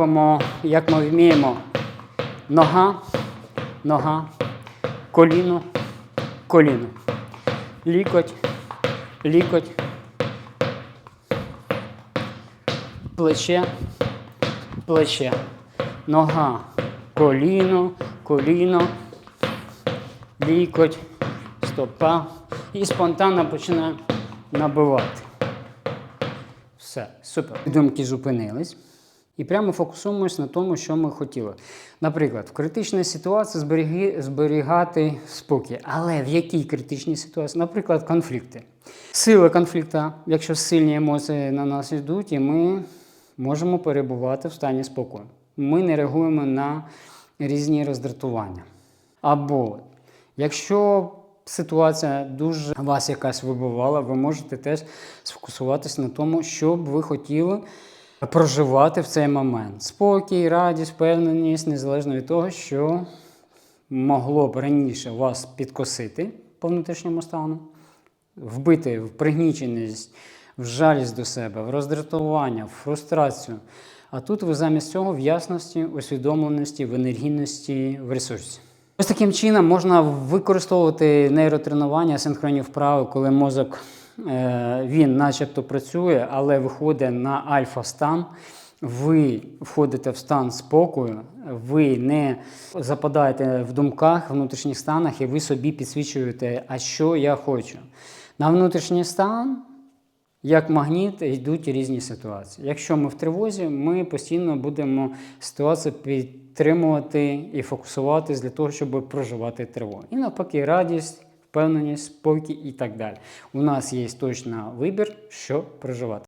Робимо, як ми вміємо, нога, нога, коліно, коліно. Лікоть, лікоть, плече, плече, нога, коліно, коліно, лікоть, стопа. І спонтанно починаємо набивати. Все, супер. Думки зупинились. І прямо фокусуємось на тому, що ми хотіли. Наприклад, в критичній ситуації зберіги, зберігати спокій. Але в якій критичній ситуації? Наприклад, конфлікти. Сила конфлікту, якщо сильні емоції на нас йдуть, і ми можемо перебувати в стані спокою. Ми не реагуємо на різні роздратування. Або якщо ситуація дуже вас якась вибивала, ви можете теж сфокусуватися на тому, що б ви хотіли проживати в цей момент. Спокій, радість, впевненість, незалежно від того, що могло б раніше вас підкосити по внутрішньому стану, вбити в пригніченість, в жалість до себе, в роздратування, в фрустрацію. А тут ви замість цього в ясності, усвідомленості, в енергійності, в ресурсі. Ось таким чином можна використовувати нейротренування, синхронні вправи, коли мозок він начебто працює, але виходить на альфа-стан. Ви входите в стан спокою, ви не западаєте в думках, внутрішніх станах, і ви собі підсвічуєте, а що я хочу. На внутрішній стан як магніт йдуть різні ситуації. Якщо ми в тривозі, ми постійно будемо ситуацію підтримувати і фокусуватись для того, щоб проживати тривогу. І навпаки, радість, впевненість, спокій і так далі. У нас є точно вибір, що проживати.